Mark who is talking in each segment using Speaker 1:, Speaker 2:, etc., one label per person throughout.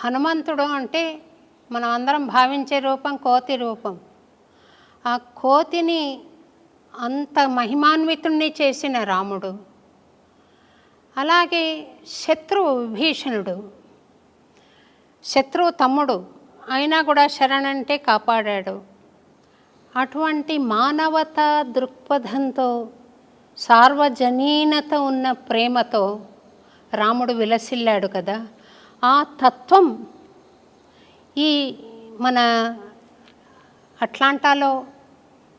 Speaker 1: హనుమంతుడు అంటే మనం అందరం భావించే రూపం కోతి రూపం. ఆ కోతిని అంత మహిమాన్వితుణ్ణి చేసిన రాముడు. అలాగే శత్రువు విభీషణుడు. శత్రువు తమ్ముడు అయినా కూడా శరణంటే కాపాడాడు. అటువంటి మానవత దృక్పథంతో సార్వజనీనత ఉన్న ప్రేమతో రాముడు విలసిల్లాడు కదా. ఆ తత్వం ఈ మన అట్లాంటాలో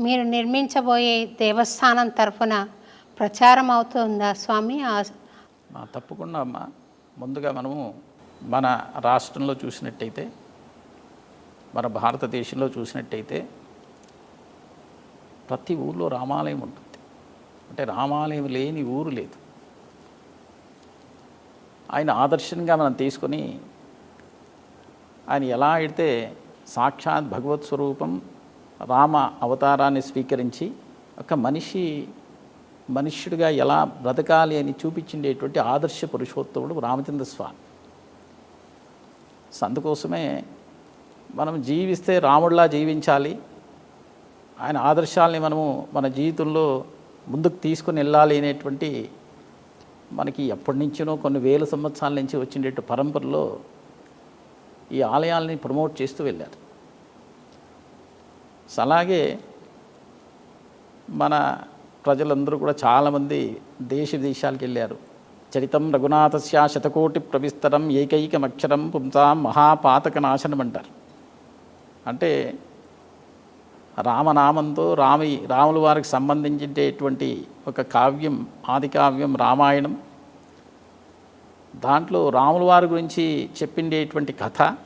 Speaker 1: మీరు నిర్మించబోయే దేవస్థానం తరఫున ప్రచారం అవుతుందా స్వామి? ఆ
Speaker 2: తప్పకుండా అమ్మ. ముందుగా మనము మన రాష్ట్రంలో చూసినట్టయితే మన భారతదేశంలో చూసినట్టయితే ప్రతి ఊర్లో రామాలయం ఉంటుంది. అంటే రామాలయం లేని ఊరు లేదు. ఆయన ఆదర్శంగా మనం తీసుకొని ఆయన ఎలా అయితే సాక్షాత్ భగవత్ స్వరూపం రామ అవతారాన్ని స్వీకరించి ఒక మనిషి మనుష్యుడిగా ఎలా బ్రతకాలి అని చూపించిండేటువంటి ఆదర్శ పురుషోత్తముడు రామచంద్ర స్వామి. అందుకోసమే మనం జీవిస్తే రాముడిలా జీవించాలి. ఆయన ఆదర్శాలని మనము మన జీవితంలో ముందుకు తీసుకుని వెళ్ళాలి అనేటువంటి మనకి ఎప్పటి నుంచినో కొన్ని వేల సంవత్సరాల నుంచి వచ్చినట్టు పరంపరలో ఈ ఆలయాల్ని ప్రమోట్ చేస్తూ వెళ్ళారు. అలాగే మన ప్రజలందరూ కూడా చాలామంది దేశ విదేశాలకు వెళ్ళారు. చరితం రఘునాథస్య శతకోటి ప్రవిస్తరం ఏకైకమక్షరం పుంసాం మహాపాతక నాశనం అంటారు అంటే రామనామంతో రామి రాముల వారికి సంబంధించేటువంటి ఒక కావ్యం ఆది కావ్యం రామాయణం. దాంట్లో రాముల వారి గురించి చెప్పిండేటువంటి కథ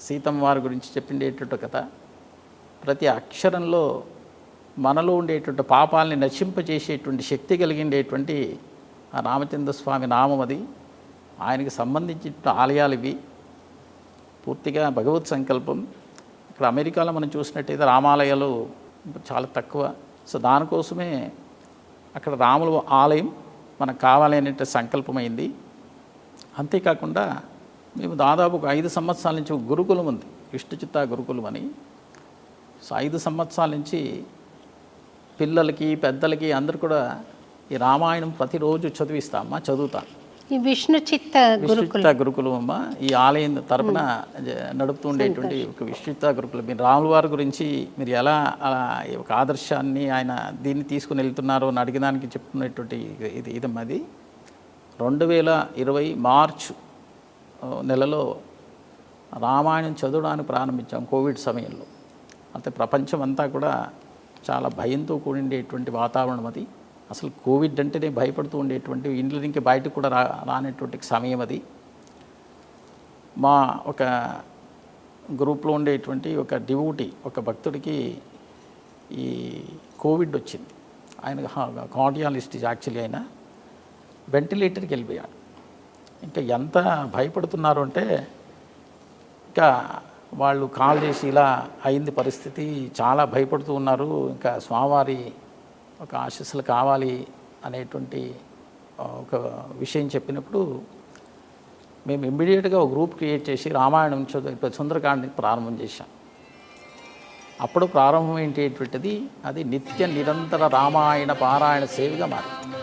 Speaker 2: సీతమ్మ వారి గురించి చెప్పిండేటువంటి కథ ప్రతి అక్షరంలో మనలో ఉండేటువంటి పాపాలని నశింపజేసేటువంటి శక్తి కలిగిండేటువంటి ఆ రామచంద్ర స్వామి నామం అది. ఆయనకి సంబంధించిన ఆలయాలు ఇవి. పూర్తిగా భగవత్ సంకల్పం. ఇక్కడ అమెరికాలో మనం చూసినట్టయితే రామాలయాలు చాలా తక్కువ. సో దానికోసమే అక్కడ రాముల ఆలయం మనకు కావాలి సంకల్పమైంది అంతేకాకుండా మేము దాదాపు ఒక ఐదు సంవత్సరాల నుంచి గురుకులం ఉంది. విష్ణుచిత్త గురుకులం అని. సో ఐదు సంవత్సరాల నుంచి పిల్లలకి పెద్దలకి అందరు కూడా ఈ రామాయణం ప్రతిరోజు చదివిస్తామా చదువుతాను
Speaker 1: ఈ విష్ణు చిత్త గురుకుల
Speaker 2: అమ్మ ఈ ఆలయం తరపున జ- నడుపుతూ ఉండేటువంటి ఒక విశ్వచిత్త గురుకులం. మీరు రాముల వారి గురించి మీరు ఎలా ఒక ఆదర్శాన్ని ఆయన దీన్ని తీసుకుని వెళ్తున్నారో అని అడిగడానికి చెప్తున్నటువంటి ఇది ఇదమ్మది రెండు వేల ఇరవై మార్చ్ నెలలో రామాయణం చదవడానికి ప్రారంభించాం కోవిడ్ సమయంలో. అంటే ప్రపంచం అంతా కూడా చాలా భయంతో కూడిండేటువంటి వాతావరణం అది. అసలు కోవిడ్ అంటేనే భయపడుతూ ఉండేటువంటి ఇంట్లో నుంచి బయటకు కూడా రా రానటువంటి సమయం అది. మా ఒక గ్రూప్లో ఉండేటువంటి ఒక డివూటీ ఒక భక్తుడికి ఈ కోవిడ్ వచ్చింది. ఆయన కార్డియాలజిస్ట్ యాక్చువల్లీ ఆయన వెంటిలేటర్కి వెళ్ళిపోయాడు. ఇంకా ఎంత భయపడుతున్నారు అంటే ఇంకా వాళ్ళు కాల్ చేసి ఇలా అయింది పరిస్థితి చాలా భయపడుతూ ఉన్నారు. ఇంకా స్వామివారి ఒక ఆశీస్సులు కావాలి అనేటువంటి ఒక విషయం చెప్పినప్పుడు మేము ఇమ్మీడియట్గా ఒక గ్రూప్ క్రియేట్ చేసి రామాయణం చదువు సుందరకాండని ప్రారంభం చేశాం. అప్పుడు ప్రారంభం ఏంటేటువంటిది అది నిత్య నిరంతర రామాయణ పారాయణ సేవగా మారింది.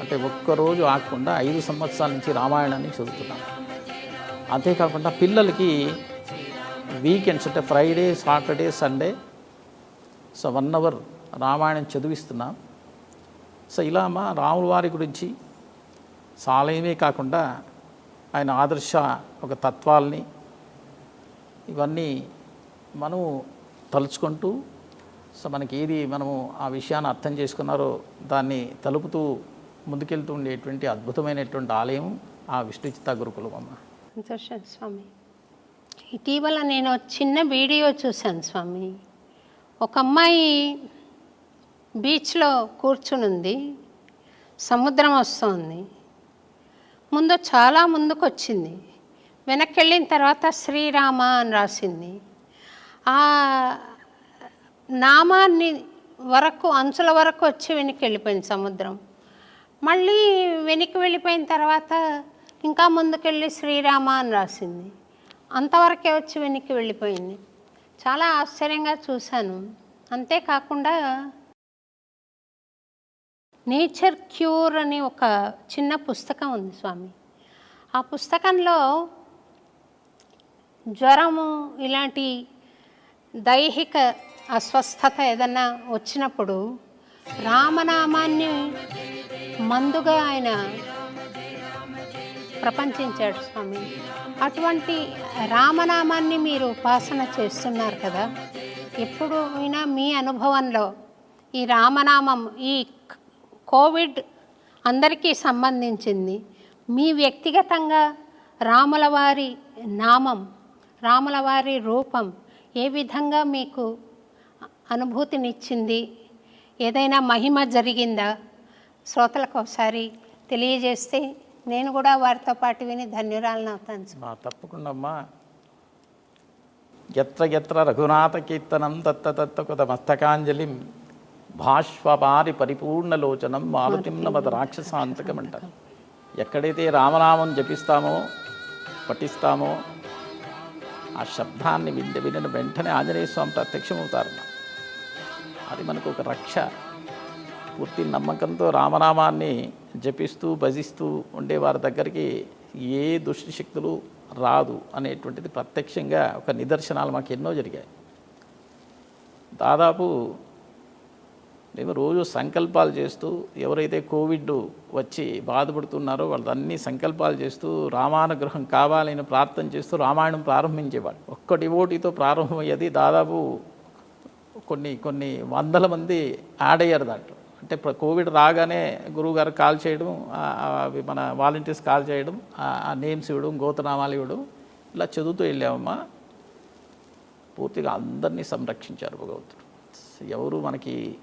Speaker 2: అంటే ఒక్కరోజు ఆగకుండా ఐదు సంవత్సరాల నుంచి రామాయణాన్ని చదువుతున్నాం. అంతేకాకుండా పిల్లలకి వీకెండ్స్ అంటే Friday Saturday Sunday so one hour Ramayanam చదివిస్తున్నాం. So ఇలా మా రాముల వారి గురించి సాలయమే కాకుండా ఆయన ఆదర్శ ఒక తత్వాల్ని ఇవన్నీ మనం తలుచుకుంటూ సో మనకి ఏది మనము ఆ విషయాన్ని అర్థం చేసుకున్నారో దాన్ని తలుపుతూ ముందుకెళ్తూ ఉండేటువంటి అద్భుతమైనటువంటి ఆలయం ఆ విష్ణుచిత గురుకులం అమ్మ.
Speaker 1: సంతోషం స్వామి. ఇటీవల నేను చిన్న వీడియో చూశాను స్వామి. ఒక అమ్మాయి బీచ్లో కూర్చునుంది. సముద్రం వస్తుంది. ముందు చాలా ముందుకు వచ్చింది వెనక్కి వెళ్ళిన తర్వాత శ్రీరామ అని రాసింది. ఆ నామాన్ని వరకు అంచుల వరకు వచ్చి వెనక్కి వెళ్ళిపోయింది సముద్రం. మళ్ళీ వెనక్కి వెళ్ళిపోయిన తర్వాత ఇంకా ముందుకెళ్ళి శ్రీరామ అని రాసింది. అంతవరకే వచ్చి వెనక్కి వెళ్ళిపోయింది. చాలా ఆశ్చర్యంగా చూశాను. అంతేకాకుండా నేచర్ క్యూర్ అని ఒక చిన్న పుస్తకం ఉంది స్వామి. ఆ పుస్తకంలో జ్వరము ఇలాంటి దైహిక అస్వస్థత ఏదన్నా వచ్చినప్పుడు రామనామాన్ని మందుగా ఆయన ప్రపంచించాడు స్వామి. అటువంటి రామనామాన్ని మీరు ఉపాసన చేస్తున్నారు కదా ఎప్పుడు అయినా మీ అనుభవంలో ఈ రామనామం ఈ కోవిడ్ అందరికీ సంబంధించింది. మీ వ్యక్తిగతంగా రాములవారి నామం రాములవారి రూపం ఏ విధంగా మీకు అనుభూతినిచ్చింది? ఏదైనా మహిమ జరిగిందా? శ్రోతలకు ఒకసారి తెలియజేస్తే నేను కూడా వారితో పాటు విని ధన్యురాలను అవుతాను
Speaker 2: తప్పకుండా అమ్మా ఎత్ర ఎత్ర రఘునాథ కీర్తనం దత్త తత్త మస్తకాంజలిం భాష్వపారి పరిపూర్ణలోచనం మారుతిం నమద రాక్షసాంతకం అంటారు ఎక్కడైతే రామనామం జపిస్తామో పఠిస్తామో ఆ శబ్దాన్ని వింటే వినిన వెంటనే ఆంజనేయ స్వామి ప్రత్యక్షమవుతారు అది మనకు ఒక రక్ష. పూర్తి నమ్మకంతో రామనామాన్ని జపిస్తూ భజిస్తూ ఉండే వారి దగ్గరికి ఏ దుష్టి శక్తులు రాదు అనేటువంటిది ప్రత్యక్షంగా ఒక నిదర్శనాలు మాకు ఎన్నో జరిగాయి. దాదాపు మేము రోజు సంకల్పాలు చేస్తూ ఎవరైతే కోవిడ్ వచ్చి బాధపడుతున్నారో వాళ్ళన్నీ సంకల్పాలు చేస్తూ రామానుగ్రహం కావాలని ప్రార్థన చేస్తూ రామాయణం ప్రారంభించేవాడు ఒక్కటి ఓటితో ప్రారంభమయ్యేది దాదాపు కొన్ని కొన్ని వందల మంది యాడ్ అయ్యారు దాంట్లో. అంటే కోవిడ్ రాగానే గురువుగారు కాల్ చేయడం అవి మన వాలంటీర్స్ కాల్ చేయడం ఆ నేమ్స్ ఇవ్వడం గోతనామాలు ఇవ్వడం ఇలా చదువుతూ వెళ్ళామమ్మా. పూర్తిగా అందరినీ సంరక్షించారు భగవంతుడు. ఎవరు మనకి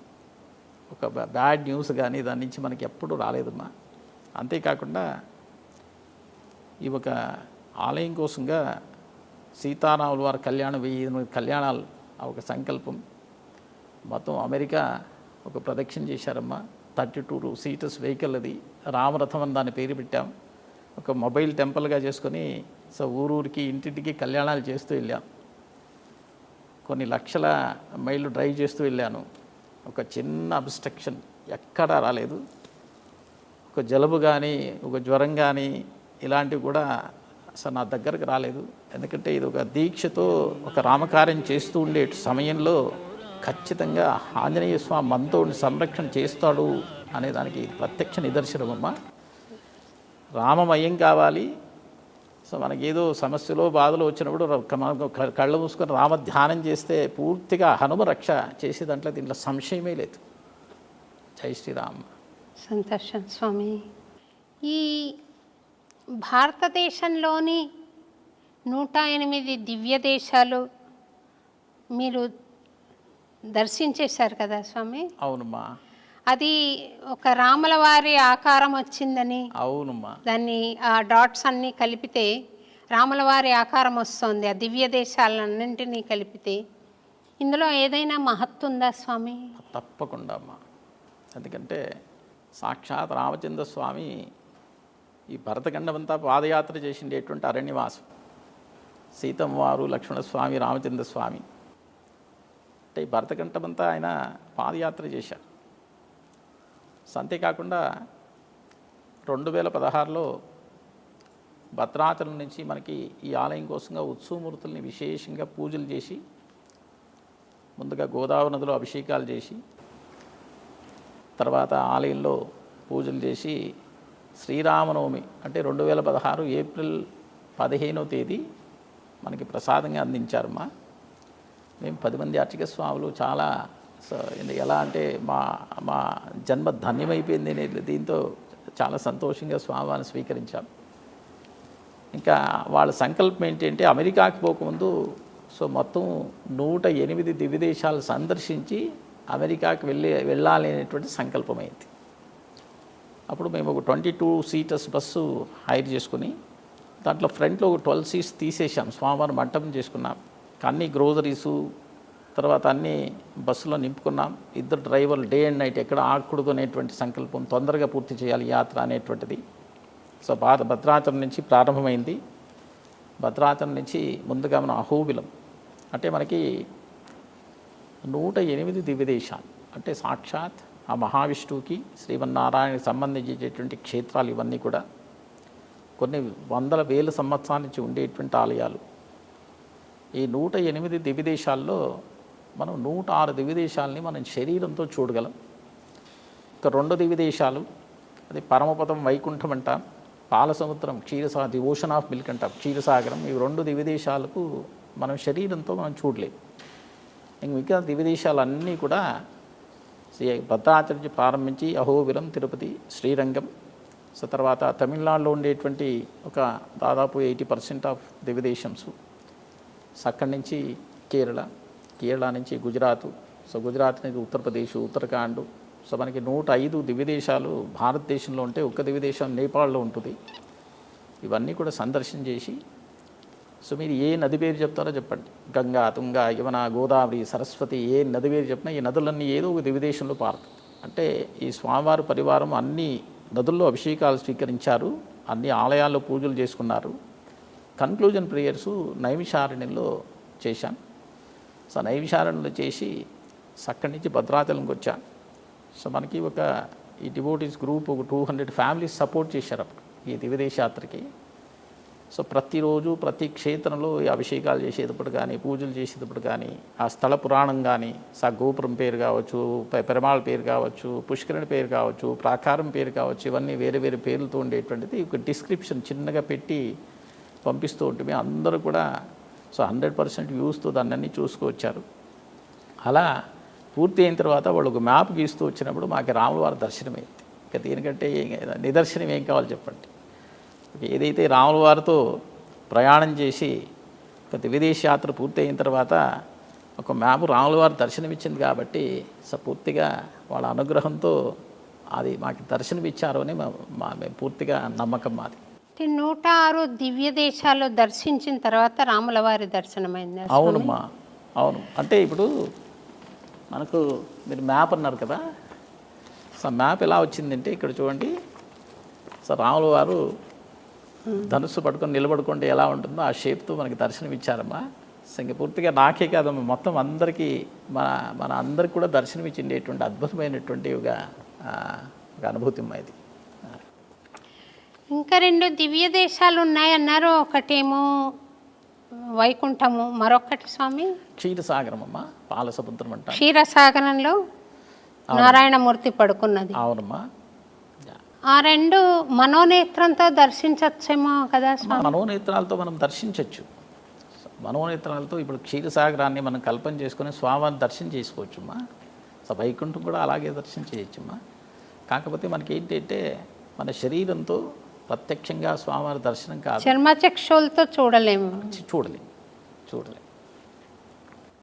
Speaker 2: ఒక బ్యాడ్ న్యూస్ కానీ దాని నుంచి మనకి ఎప్పుడూ రాలేదమ్మా. అంతేకాకుండా ఈ ఒక ఆలయం కోసంగా సీతారాముల వారి కళ్యాణం వెయ్యి ఎనిమిది కళ్యాణాలు ఆ ఒక సంకల్పం. మొత్తం అమెరికా ఒక ప్రదక్షిణ చేశారమ్మా. థర్టీ టూ సీటర్స్ వెహికల్ అది. రామరథం అని దాని పేరు పెట్టాం. ఒక మొబైల్ టెంపుల్గా చేసుకొని సో ఊరూరికి ఇంటింటికి కళ్యాణాలు చేస్తూ వెళ్ళాం. కొన్ని లక్షల మైళ్ళు డ్రైవ్ చేస్తూ వెళ్ళాను. ఒక చిన్న అబ్స్ట్రక్షన్ ఎక్కడా రాలేదు. ఒక జలుబు కానీ ఒక జ్వరం కానీ ఇలాంటివి కూడా అసలు నా దగ్గరకు రాలేదు. ఎందుకంటే ఇది ఒక దీక్షతో ఒక రామకార్యం చేస్తూ ఉండే సమయంలో ఖచ్చితంగా ఆంజనేయ స్వామి మనతో సంరక్షణ చేస్తాడు అనేదానికి ప్రత్యక్ష ప్రత్యక్ష నిదర్శనమమ్మా. రామమయం కావాలి సో మనకి ఏదో సమస్యలో బాధలు వచ్చినప్పుడు కళ్ళు మూసుకొని రామ ధ్యానం చేస్తే పూర్తిగా హనుమ రక్ష చేసే దాంట్లో దీంట్లో సంశయమే లేదు. జై శ్రీరామ్.
Speaker 1: సంతోషం స్వామి. ఈ భారతదేశంలోని నూట ఎనిమిది దివ్య దేశాలు మీరు దర్శించేశారు కదా స్వామి?
Speaker 2: అవునమ్మా.
Speaker 1: అది ఒక రాముల వారి ఆకారం వచ్చిందని.
Speaker 2: అవునమ్మా.
Speaker 1: దాన్ని ఆ డాట్స్ అన్నీ కలిపితే రాముల వారి ఆకారం వస్తుంది ఆ దివ్య దేశాలన్నింటినీ కలిపితే. ఇందులో ఏదైనా మహత్తు ఉందా స్వామి?
Speaker 2: తప్పకుండా అమ్మా ఎందుకంటే సాక్షాత్ రామచంద్ర స్వామి ఈ భరతఖండమంతా పాదయాత్ర చేసిండేటువంటి అరణ్యవాసం. సీతమ్మ వారు లక్ష్మణస్వామి రామచంద్ర స్వామి అంటే ఈ భరతఖండమంతా ఆయన పాదయాత్ర చేశారు. సో అంతేకాకుండా రెండు వేల పదహారులో భద్రాచలం నుంచి మనకి ఈ ఆలయం కోసంగా ఉత్సవమూర్తుల్ని విశేషంగా పూజలు చేసి ముందుగా గోదావరి నదిలో అభిషేకాలు చేసి తర్వాత ఆలయంలో పూజలు చేసి శ్రీరామనవమి అంటే రెండు వేల పదహారు ఏప్రిల్ పదిహేనో తేదీ మనకి ప్రసాదంగా అందించారమ్మా. మేము పది మంది అర్చక స్వాములు చాలా సో ఎలా అంటే మా మా జన్మ ధన్యమైపోయింది అనే దీంతో చాలా సంతోషంగా స్వామివారిని స్వీకరించాం. ఇంకా వాళ్ళ సంకల్పం ఏంటంటే అమెరికాకి పోకముందు సో మొత్తం నూట ఎనిమిది దివ్యదేశాలు సందర్శించి అమెరికాకి వెళ్ళి వెళ్ళాలి అనేటువంటి సంకల్పమైంది. అప్పుడు మేము ఒక twenty two seaters bus hire చేసుకుని దాంట్లో ఫ్రంట్లో ఒక ట్వెల్వ్ సీట్స్ తీసేసాం స్వామివారి మంటపం చేసుకున్నాం. అన్ని గ్రోజరీసు తర్వాత అన్నీ బస్సులో నింపుకున్నాం. ఇద్దరు డ్రైవర్లు డే అండ్ నైట్ ఎక్కడ ఆగకూడదు అనేటువంటి సంకల్పం తొందరగా పూర్తి చేయాలి యాత్ర అనేటువంటిది. సో భారత భద్రాచలం నుంచి ప్రారంభమైంది. భద్రాచలం నుంచి ముందుగా మనం అహోబిలం. అంటే మనకి నూట ఎనిమిది దివ్యదేశాలు అంటే సాక్షాత్ ఆ మహావిష్ణువుకి శ్రీమన్నారాయణకి సంబంధించేటువంటి క్షేత్రాలు ఇవన్నీ కూడా కొన్ని వందల వేల సంవత్సరాల నుంచి ఉండేటువంటి ఆలయాలు. ఈ నూట ఎనిమిది దివ్యదేశాల్లో మనం నూట ఆరు దివ్యదేశాలని మనం శరీరంతో చూడగలం. ఇక రెండు దివ్యదేశాలు అది పరమపదం వైకుంఠం అంటాం పాలసముద్రం క్షీరసా ది ఓషన్ ఆఫ్ మిల్క్ అంటాం క్షీరసాగరం ఈ రెండు దివ్యదేశాలకు మనం శరీరంతో మనం చూడలేము ఇంక మిగతా దివ్యదేశాలన్నీ కూడా శ్రీ భద్రాచార్య ప్రారంభించి అహోబిలం తిరుపతి శ్రీరంగం సో తర్వాత తమిళనాడులో ఉండేటువంటి ఒక దాదాపు ఎయిటీ పర్సెంట్ ఆఫ్ దివ్యదేశంస్ అక్కడి నుంచి కేరళ కేరళ నుంచి గుజరాత్. సో గుజరాత్ నుంచి ఉత్తరప్రదేశ్ ఉత్తరాఖండ్. సో మనకి నూట ఐదు దివ్యదేశాలు భారతదేశంలో ఉంటే ఒక్క దివ్యదేశం నేపాల్లో ఉంటుంది. ఇవన్నీ కూడా సందర్శన చేసి సో మీరు ఏ నది పేరు చెప్తారో చెప్పండి. గంగా తుంగ యమున గోదావరి సరస్వతి ఏ నది పేరు చెప్పినా ఈ నదులన్నీ ఏదో ఒక దివిదేశంలో పారుతుంది అంటే ఈ స్వామివారి పరివారం అన్ని నదుల్లో అభిషేకాలు స్వీకరించారు. అన్ని ఆలయాల్లో పూజలు చేసుకున్నారు. కన్క్లూజన్ ప్రేయర్స్ నైమిషారణ్యంలో చేశాను. సో నైమిషారణ్యంలో చేసి సో అక్కడి నుంచి భద్రాచలంకి వచ్చాను సో మనకి ఒక ఈ డివోటీస్ గ్రూప్ ఒక టూ హండ్రెడ్ ఫ్యామిలీస్ సపోర్ట్ చేశారు అప్పుడు ఈ దివిదేశయాత్రకి సో ప్రతిరోజు ప్రతి క్షేత్రంలో ఈ అభిషేకాలు చేసేటప్పుడు కానీ పూజలు చేసేటప్పుడు కానీ ఆ స్థల పురాణం కానీ సా గోపురం పేరు కావచ్చు పెరమాళ పేరు కావచ్చు పుష్కరుని పేరు కావచ్చు ప్రాకారం పేరు కావచ్చు ఇవన్నీ వేరే వేరే పేర్లతో ఉండేటువంటిది. ఒక డిస్క్రిప్షన్ చిన్నగా పెట్టి పంపిస్తూ ఉంటే అందరూ కూడా సో హండ్రెడ్ పర్సెంట్ వ్యూస్తో దాన్ని చూసుకొచ్చారు అలా పూర్తి అయిన తర్వాత వాళ్ళు ఒక మ్యాప్ గీస్తూ వచ్చినప్పుడు మాకు రాముల వారి దర్శనమైంది ఇక దీనికంటే నిదర్శనం ఏం కావాలి చెప్పండి. ఏదైతే రాముల వారితో ప్రయాణం చేసి ఒక విదేశ యాత్ర పూర్తి అయిన తర్వాత ఒక మ్యాప్ రాముల వారి దర్శనమిచ్చింది కాబట్టి సో పూర్తిగా వాళ్ళ అనుగ్రహంతో అది మాకు దర్శనమిచ్చారు అని మా మా మేము పూర్తిగా నమ్మకం మాది.
Speaker 1: నూట ఆరు దివ్య దేశాలు దర్శించిన తర్వాత రాముల వారి దర్శనమైంది
Speaker 2: అవునమ్మా అవును. అంటే ఇప్పుడు మనకు మీరు మ్యాప్ అన్నారు కదా సో మ్యాప్ ఎలా వచ్చిందంటే ఇక్కడ చూడండి సో రాముల వారు ధనుస్సు పట్టుకొని నిలబడుకుంటే ఎలా ఉంటుందో ఆ షేప్తో మనకి దర్శనం ఇచ్చారమ్మా. ఇంక పూర్తిగా నాకే కాదమ్మా మొత్తం అందరికీ మన మన అందరికి కూడా దర్శనం ఇచ్చిండేటువంటి అద్భుతమైనటువంటి ఒక అనుభూతి అమ్మా ఇది.
Speaker 1: ఇంకా రెండు దివ్య దేశాలు ఉన్నాయన్నారు. ఒకటేమో వైకుంఠము మరొకటి స్వామి?
Speaker 2: క్షీరసాగరం అమ్మ పాలసముద్రం అంట.
Speaker 1: క్షీరసాగరంలో నారాయణమూర్తి పడుకున్నది.
Speaker 2: అవునమ్మా.
Speaker 1: ఆ రెండు మనోనేత్రంతో దర్శించవచ్చేమో కదా స్వామి?
Speaker 2: మనోనేత్రాలతో మనం దర్శించవచ్చు మనోనేత్రాలతో ఇప్పుడు క్షీరసాగరాన్ని మనం కల్పన చేసుకొని స్వామివారిని దర్శనం చేసుకోవచ్చుమ్మా సో వైకుంఠం కూడా అలాగే దర్శనం చేయొచ్చమ్మా కాకపోతే మనకి ఏంటంటే మన శరీరంతో ప్రత్యక్షంగా స్వామివారి దర్శనం కాదు.
Speaker 1: చర్మచక్షులతో చూడలేము.
Speaker 2: చూడలేం. చూడలేం.